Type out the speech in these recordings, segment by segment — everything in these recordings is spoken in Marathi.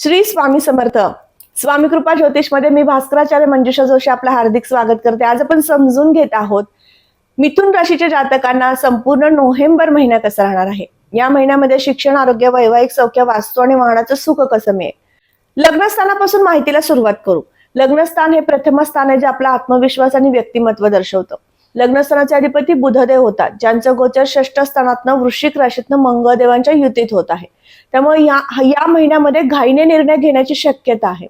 श्री स्वामी समर्थ. स्वामी कृपा ज्योतिषमध्ये मी भास्कराचार्य मंजुषा जोशी आपलं हार्दिक स्वागत करते. आज आपण समजून घेत आहोत मिथुन राशीच्या जातकांना संपूर्ण नोव्हेंबर महिना कसा राहणार आहे? या महिन्यामध्ये शिक्षण आरोग्य वैवाहिक सौख्य वास्तू आणि वाहनाचं सुख कसं मिळेल? लग्नस्थानापासून माहितीला सुरुवात करू. लग्नस्थान हे प्रथम स्थान आहे जे आपला आत्मविश्वास आणि व्यक्तिमत्व दर्शवतं. लग्नस्थानाचे अधिपती बुधदेव होतात ज्यांचं गोचर षष्ठ स्थानातनं वृश्चिक राशीतनं मंगळदेवांच्या युतीत होत आहे. त्यामुळे या या महिन्यामध्ये घाईने निर्णय घेण्याची शक्यता आहे.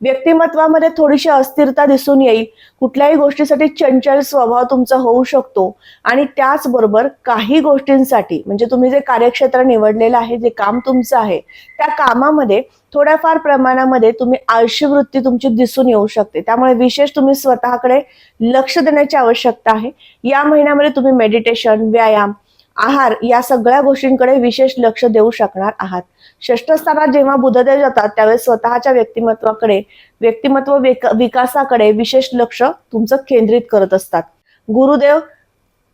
व्यक्तिमत्वामध्ये थोडीशी अस्थिरता दिसून येईल. कुठल्याही गोष्टीसाठी चंचल स्वभाव तुमचा होऊ शकतो. आणि त्याचबरोबर काही गोष्टींसाठी म्हणजे तुम्ही जे कार्यक्षेत्र निवडलेलं आहे जे काम तुमचं आहे त्या कामामध्ये थोड्याफार प्रमाणामध्ये तुम्ही आळशी वृत्ती तुमची दिसून येऊ शकते. त्यामुळे विशेष तुम्ही स्वतःकडे लक्ष देण्याची आवश्यकता आहे. या महिन्यामध्ये तुम्ही मेडिटेशन व्यायाम आहार या सगळ्या गोष्टींकडे विशेष लक्ष देऊ शकणार आहात. षष्ठ स्थानात जेव्हा बुधदेव जातात त्यावेळेस स्वतःच्या व्यक्तिमत्वाकडे व्यक्तिमत्व विकासाकडे विशेष लक्ष तुमचं केंद्रित करत असतात. गुरुदेव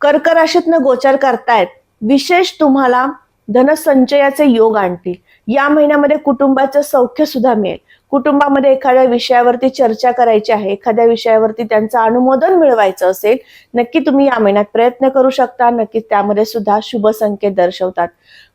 कर्क राशीतनं गोचर करतायत. विशेष तुम्हाला धनसंचयाचे योग आणतील. या महिन्यामध्ये कुटुंबाचं सौख्य सुद्धा मिळेल. कुटुंबामध्ये एखाद्या विषयावरती चर्चा करायची आहे एखाद्या विषयावरती त्यांचं अनुमोदन मिळवायचं असेल नक्की तुम्ही या महिन्यात प्रयत्न करू शकता. नक्की त्यामध्ये सुद्धा शुभ संकेत दर्शवतात.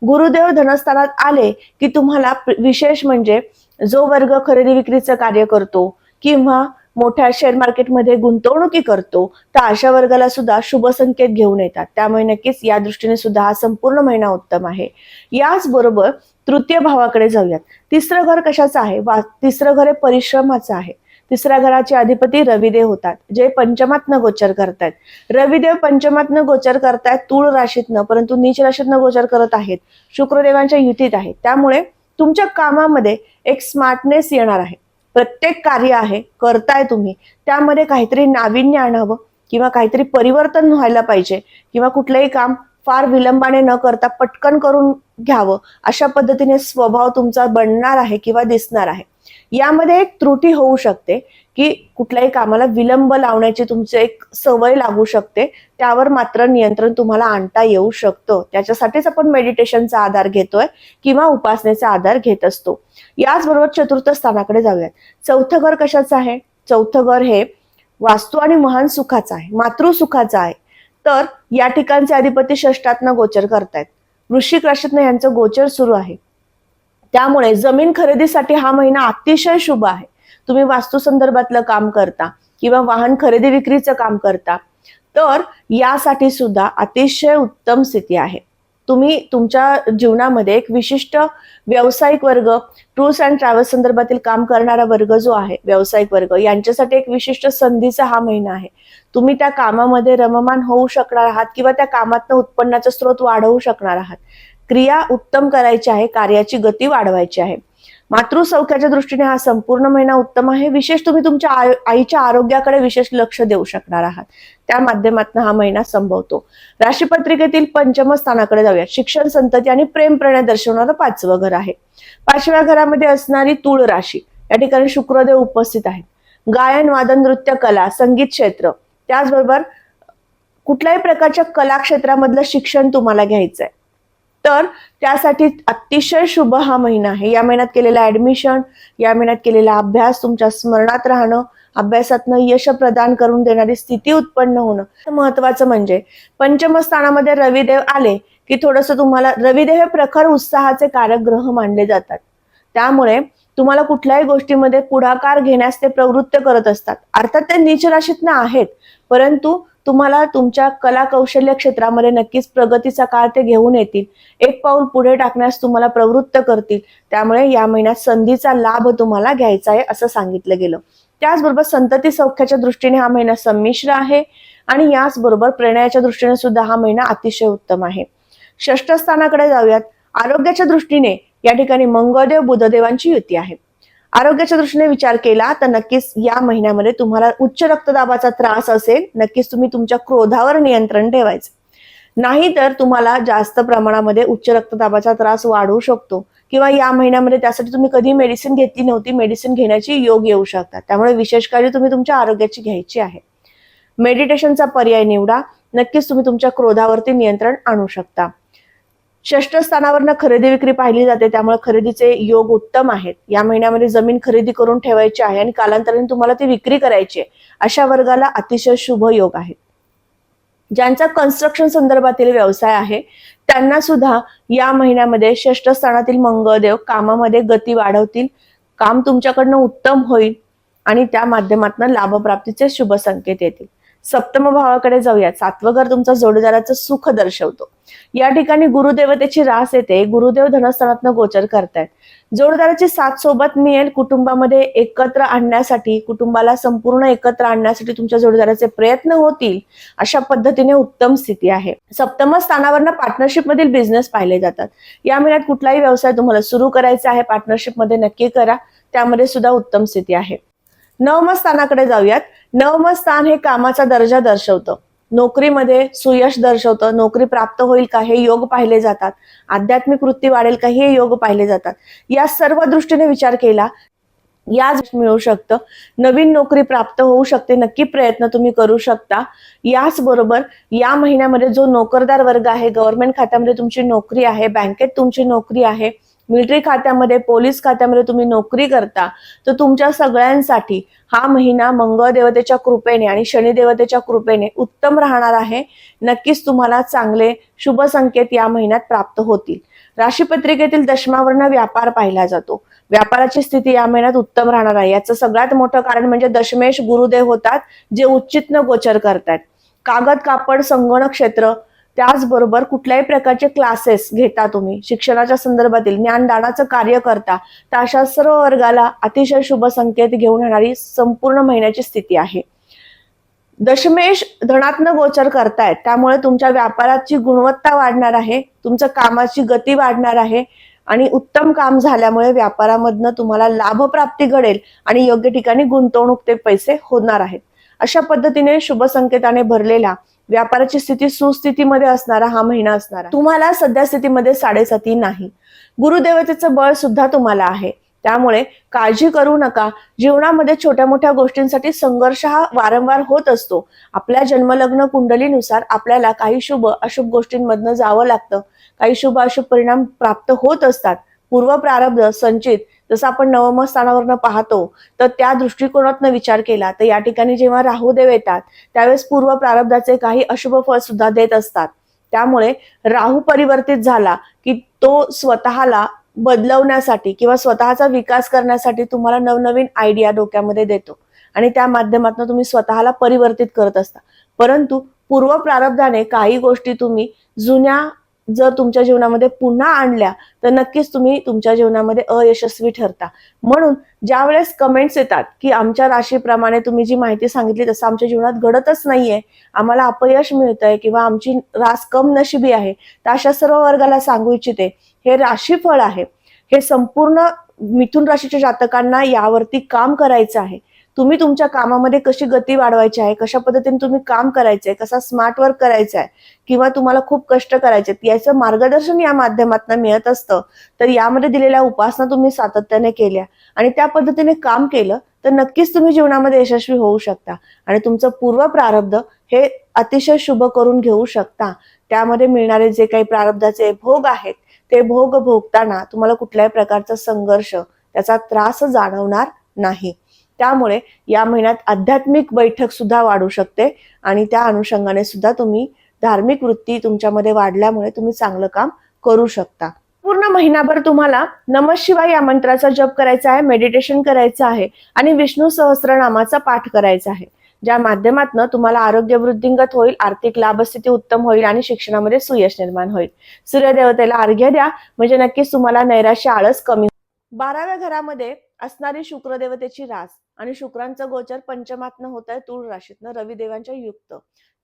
गुरुदेव धनस्थानात आले की तुम्हाला विशेष म्हणजे जो वर्ग खरेदी विक्रीचं कार्य करतो किंवा मोठ्या शेअर मार्केटमध्ये गुंतवणुकी करतो तर अशा वर्गाला सुद्धा शुभ संकेत घेऊन येतात. त्यामुळे नक्कीच या दृष्टीने सुद्धा हा संपूर्ण महिना उत्तम आहे. याचबरोबर तृतीय भावाकडे जाऊयात. तिसरं घर कशाचं आहे? वा तिसरं घर हे परिश्रमाचं आहे. तिसऱ्या घराचे अधिपती रविदेव होतात जे पंचमातनं गोचर करतायत. रविदेव पंचमातनं गोचर करतायत तूळ राशीतनं परंतु नीच राशीतनं गोचर करत आहेत. शुक्रदेवांच्या युतीत आहेत. त्यामुळे तुमच्या कामामध्ये एक स्मार्टनेस येणार आहे. प्रत्येक कार्य आहे करताय तुम्ही. त्यामध्ये काहीतरी नाविन्य आणावं किंवा काहीतरी परिवर्तन व्हायला पाहिजे किंवा कुठलंही काम फार विलंबाने न करता पटकन करून घ्यावं अशा पद्धतीने स्वभाव तुमचा बनणार आहे किंवा दिसणार आहे. यामध्ये एक त्रुटी होऊ शकते की कुठल्याही कामाला विलंब लावण्याची तुमची एक सवय लागू शकते. त्यावर मात्र नियंत्रण तुम्हाला आणता येऊ शकतं. त्याच्यासाठीच आपण मेडिटेशनचा आधार घेतोय किंवा उपासनेचा आधार घेत असतो. याचबरोबर चतुर्थ स्थानाकडे जाऊयात. चौथं घर कशाचं आहे? चौथं घर हे वास्तू आणि महान सुखाचं आहे. मातृसुखाचं आहे. तर या ठिकाणचे अधिपती षष्टातनं गोचर करतायत. वृश्चिक राशीतनं यांचं गोचर सुरू आहे. त्यामुळे जमीन खरेदीसाठी हा महिना अतिशय शुभ आहे. तुम्ही वास्तू संदर्भातलं काम करता किंवा वाहन खरेदी विक्रीचं काम करता तर यासाठी सुद्धा अतिशय उत्तम स्थिती आहे. तुम्ही तुमच्या जीवनामध्ये एक विशिष्ट व्यावसायिक वर्ग टूर्स अँड ट्रॅव्हल्स संदर्भातील काम करणारा वर्ग जो आहे व्यावसायिक वर्ग यांच्यासाठी एक विशिष्ट संधीचा हा महिना आहे. तुम्ही त्या कामामध्ये रममान होऊ शकणार आहात किंवा त्या कामातनं उत्पन्नाचा स्रोत वाढवू शकणार आहात. क्रिया उत्तम करायची आहे कार्याची गती वाढवायची आहे. मातृसौख्याच्या दृष्टीने हा संपूर्ण महिना उत्तम आहे. विशेष तुम्ही तुमच्या आईच्या आरोग्याकडे विशेष लक्ष देऊ शकणार आहात. त्या माध्यमातून हा महिना संभवतो. राशीपत्रिकेतील पंचम स्थानाकडे जाऊया शिक्षण संतती आणि प्रेम प्रणय दर्शवणारं पाचवं घर आहे. पाचव्या घरामध्ये असणारी तूळ राशी या ठिकाणी शुक्रदेव उपस्थित आहेत. गायन वादन नृत्य कला संगीत क्षेत्र त्याचबरोबर कुठल्याही प्रकारच्या कला क्षेत्रामधलं शिक्षण तुम्हाला घ्यायचं आहे तर त्यासाठी अतिशय शुभ हा महिना आहे. या महिन्यात केलेला ऍडमिशन या महिन्यात केलेला अभ्यास तुमच्या स्मरणात राहणं अभ्यासातनं यश प्रदान करून देणारी स्थिती उत्पन्न होणं. महत्वाचं म्हणजे पंचमस्थानामध्ये रविदेव आले की थोडंसं तुम्हाला रविदेव हे प्रखर उत्साहाचे कारक ग्रह मानले जातात. त्यामुळे तुम्हाला कुठल्याही गोष्टीमध्ये पुढाकार घेण्यास ते प्रवृत्त करत असतात. अर्थात ते नीच राशीतनं आहेत परंतु तुम्हाला तुमच्या कला कौशल्य क्षेत्रामध्ये नक्कीच प्रगतीचा काळ ते घेऊन येतील. एक पाऊल पुढे टाकण्यास तुम्हाला प्रवृत्त करतील. त्यामुळे या महिन्यात संधीचा लाभ तुम्हाला घ्यायचा आहे असं सांगितलं गेलं. त्याचबरोबर संतती सौख्याच्या दृष्टीने हा महिना संमिश्र आहे आणि याचबरोबर प्रणयाच्या दृष्टीने सुद्धा हा महिना अतिशय उत्तम आहे. षष्ठ स्थानाकडे जाऊयात. आरोग्याच्या दृष्टीने या ठिकाणी मंगळदेव बुधदेवांची युती आहे. आरोग्याच्या दृष्टीने विचार केला तर नक्कीच या महिन्यामध्ये तुम्हाला उच्च रक्तदाबाचा त्रास असेल नक्कीच तुम्ही तुमच्या क्रोधावर नियंत्रण ठेवायचं. नाही तर तुम्हाला जास्त प्रमाणामध्ये उच्च रक्तदाबाचा त्रास वाढू शकतो. किंवा या महिन्यामध्ये त्यासाठी तुम्ही कधी मेडिसिन घेतली नव्हती मेडिसिन घेण्याची योग येऊ शकतात. त्यामुळे विशेष काळजी तुम्ही तुमच्या आरोग्याची घ्यायची आहे. मेडिटेशनचा पर्याय निवडा. नक्कीच तुम्ही तुमच्या क्रोधावरती नियंत्रण आणू शकता. षष्ठ स्थानावरनं खरेदी विक्री पाहिली जाते त्यामुळे खरेदीचे योग उत्तम आहेत. या महिन्यामध्ये जमीन खरेदी करून ठेवायची आहे आणि कालांतराने तुम्हाला ती विक्री करायची आहे. अशा वर्गाला अतिशय शुभ योग आहेत ज्यांचा कन्स्ट्रक्शन संदर्भातील व्यवसाय आहे त्यांना सुद्धा या महिन्यामध्ये षष्ठ स्थानातील मंगळदेव कामामध्ये गती वाढवतील काम तुमच्याकडनं उत्तम होईल आणि त्या माध्यमातून लाभप्राप्तीचे शुभ संकेत येतील. सप्तम भावाकडे जाऊयात. सातवं घर तुमचा जोडीदाराचं सुख दर्शवतो. या ठिकाणी गुरुदेवतेची रास येते. गुरुदेव धनस्थानातनं गोचर करतायत. जोडीदाराची साथ सोबत मिळेल. कुटुंबामध्ये एकत्र आणण्यासाठी कुटुंबाला संपूर्ण एकत्र आणण्यासाठी तुमच्या जोडीदाराचे प्रयत्न होतील अशा पद्धतीने उत्तम स्थिती आहे. सप्तम स्थानावरनं पार्टनरशिप मधील बिझनेस पाहिले जातात. या महिन्यात कुठलाही व्यवसाय तुम्हाला सुरू करायचा आहे पार्टनरशिपमध्ये नक्की करा. त्यामध्ये सुद्धा उत्तम स्थिती आहे. नवमस्थानाकडे जाऊयात. नवम स्थान हे कामाचा दर्जा दर्शवतं. नोकरीमध्ये सुयश दर्शवतं. नोकरी प्राप्त होईल का हे योग पाहिले जातात. आध्यात्मिक वृत्ती वाढेल का हे योग पाहिले जातात. या सर्व दृष्टीने विचार केला या मिळू शकतं. नवीन नोकरी प्राप्त होऊ शकते. नक्की प्रयत्न तुम्ही करू शकता. याचबरोबर या महिन्यामध्ये जो नोकरदार वर्ग आहे गव्हर्नमेंट खात्यामध्ये तुमची नोकरी आहे बँकेत तुमची नोकरी आहे मिलिटरी खात्यामध्ये पोलीस खात्यामध्ये तुम्ही नोकरी करता तर तुमच्या सगळ्यांसाठी हा महिना मंगळ देवतेच्या कृपेने आणि शनिदेवतेच्या कृपेने उत्तम राहणार आहे. नक्कीच तुम्हाला चांगले शुभ संकेत या महिन्यात प्राप्त होतील. राशीपत्रिकेतील दशमावर्ण व्यापार पाहिला जातो. व्यापाराची स्थिती या महिन्यात उत्तम राहणार आहे. याचं सगळ्यात मोठं कारण म्हणजे दशमेश गुरुदेव होतात जे उच्चितनं गोचर करतात कागद कापड संगणक क्षेत्र त्याचबरोबर कुठल्याही प्रकारचे क्लासेस घेता तुम्ही. शिक्षणाच्या संदर्भातील ज्ञानदानाचं कार्य करता. तर अशा सर्व वर्गाला अतिशय शुभ संकेत घेऊन येणारी संपूर्ण महिन्याची स्थिती आहे. दशमेश धनात्न गोचर करतायत. त्यामुळे तुमच्या व्यापाराची गुणवत्ता वाढणार आहे. तुमच्या कामाची गती वाढणार आहे. आणि उत्तम काम झाल्यामुळे व्यापारामधनं तुम्हाला लाभप्राप्ती घडेल आणि योग्य ठिकाणी गुंतवणूक ते पैसे होणार आहेत. अशा पद्धतीने शुभ संकेताने भरलेला व्यापाराची स्थिती सुस्थितीमध्ये असणारा हा महिना असणारा. तुम्हाला सध्या स्थितीमध्ये साडेसाती नाही. गुरुदेवतेचं बळ सुद्धा तुम्हाला आहे. त्यामुळे काळजी करू नका. जीवनामध्ये छोट्या मोठ्या गोष्टींसाठी संघर्ष हा वारंवार होत असतो. आपल्या जन्मलग्न कुंडलीनुसार आपल्याला काही शुभ अशुभ गोष्टींमधनं जावं लागतं. काही शुभ अशुभ परिणाम प्राप्त होत असतात. पूर्व प्रारब्ध संचित जसं आपण नवम स्थानावरनं पाहतो तर त्या दृष्टिकोनातनं विचार केला तर या ठिकाणी जेव्हा राहुदेव येतात त्यावेळेस पूर्व प्रारब्धाचे काही अशुभ फळ सुद्धा देत असतात. त्यामुळे राहू परिवर्तित झाला की तो स्वतःला बदलवण्यासाठी किंवा स्वतःचा विकास करण्यासाठी तुम्हाला नवनवीन आयडिया डोक्यामध्ये देतो. आणि त्या माध्यमातून तुम्ही स्वतःला परिवर्तित करत असता. परंतु पूर्व प्रारब्धाने काही गोष्टी तुम्ही जुन्या जर तुमच्या जीवनामध्ये पुन्हा आणल्या तर नक्कीच तुम्ही तुमच्या जीवनामध्ये अयशस्वी ठरता. म्हणून ज्या वेळेस कमेंट्स येतात की आमच्या राशीप्रमाणे तुम्ही जी माहिती सांगितली तसं आमच्या जीवनात घडतच नाहीये आम्हाला अपयश मिळतंय किंवा आमची रास कम नशिबी आहे तर अशा सर्व वर्गाला सांगू इच्छिते हे राशीफळ आहे. हे संपूर्ण मिथुन राशीच्या जातकांना यावरती काम करायचं आहे. तुम्ही तुमच्या कामामध्ये कशी गती वाढवायची आहे? कशा पद्धतीने तुम्ही काम करायचंय? कसा स्मार्ट वर्क करायचा आहे किंवा तुम्हाला खूप कष्ट करायचे याचं मार्गदर्शन या माध्यमातून मिळत असतं. तर यामध्ये दिलेल्या उपासना तुम्ही सातत्याने केल्या. आणि त्या पद्धतीने काम केलं तर नक्कीच तुम्ही जीवनामध्ये यशस्वी होऊ शकता. आणि तुमचं पूर्व प्रारब्ध हे अतिशय शुभ करून घेऊ शकता. त्यामध्ये मिळणारे जे काही प्रारब्धाचे भोग आहेत ते भोग भोगताना तुम्हाला कुठल्याही प्रकारचा संघर्ष त्याचा त्रास जाणवणार नाही. त्यामुळे या महिन्यात आध्यात्मिक बैठक सुद्धा वाढू शकते आणि त्या अनुषंगाने सुद्धा तुम्ही धार्मिक वृत्ती तुमच्यामध्ये वाढल्यामुळे तुम्ही चांगलं काम करू शकता. पूर्ण महिनाभर तुम्हाला नमशिवाय या मंत्राचा जप करायचा आहे मेडिटेशन करायचं आहे आणि विष्णू सहस्रनामाचा पाठ करायचा आहे. ज्या माध्यमातून तुम्हाला आरोग्य वृद्धिंगत होईल आर्थिक लाभस्थिती उत्तम होईल आणि शिक्षणामध्ये सुयश निर्माण होईल. सूर्यदेवतेला अर्घ्य द्या म्हणजे नक्कीच तुम्हाला नैराश्य आळस कमी बाराव्या घरामध्ये असणारी शुक्रदेवतेची रास आणि शुक्रांचं गोचर पंचमातनं होत आहे तुळ राशीतनं रविदेवांच्या युक्त.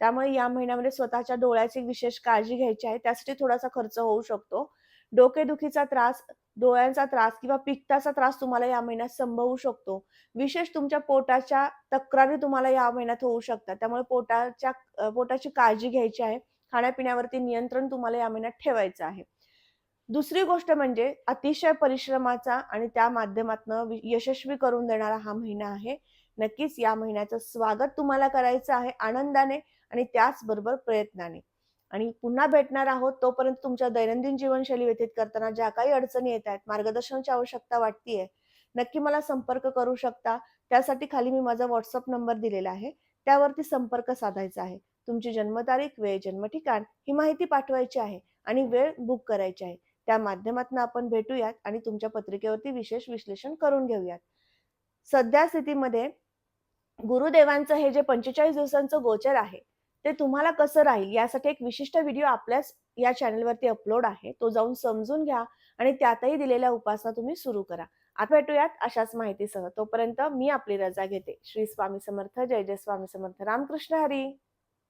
त्यामुळे या महिन्यामध्ये स्वतःच्या डोळ्याची विशेष काळजी घ्यायची आहे. त्यासाठी थोडासा खर्च होऊ शकतो. डोकेदुखीचा त्रास डोळ्यांचा त्रास किंवा पित्ताचा त्रास तुम्हाला या महिन्यात संभवू शकतो. विशेष तुमच्या पोटाच्या तक्रारी तुम्हाला या महिन्यात होऊ शकतात. त्यामुळे पोटाच्या पोटाची काळजी घ्यायची आहे. खाण्यापिण्यावरती नियंत्रण तुम्हाला या महिन्यात ठेवायचं आहे. दुसरी गोष्ट म्हणजे अतिशय परिश्रमाचा आणि त्या माध्यमातून यशस्वी करून देणारा हा महिना आहे. नक्कीच या महिन्याचं स्वागत तुम्हाला करायचं आहे आनंदाने आणि त्याचबरोबर प्रयत्नाने. आणि पुन्हा भेटणार आहोत तोपर्यंत तुमच्या दैनंदिन जीवनशैली व्यतीत करताना ज्या काही अडचणी येत आहेत मार्गदर्शनाची आवश्यकता वाटतीये नक्की मला संपर्क करू शकता. त्यासाठी खाली मी माझा व्हॉट्सअप नंबर दिलेला आहे. त्यावरती संपर्क साधायचा आहे. तुमची जन्मतारीख वेळ जन्म ठिकाण ही माहिती पाठवायची आहे आणि वेळ बुक करायची आहे. त्या माध्यमातून आपण भेटूयात आणि तुमच्या पत्रिकेवरती विशेष विश्लेषण करून घेऊयात. सध्या स्थितीमध्ये गुरुदेवांचं हे जे पंचेचाळीस दिवसांचं गोचर आहे ते तुम्हाला कसं राहील यासाठी एक विशिष्ट व्हिडिओ आपल्याच या चॅनलवरती अपलोड आहे. तो जाऊन समजून घ्या आणि त्यातही दिलेल्या उपासना तुम्ही सुरू करा. आता भेटूयात अशाच माहितीसह. तोपर्यंत मी आपली रजा घेते. श्री स्वामी समर्थ. जय जय स्वामी समर्थ. रामकृष्ण हरी.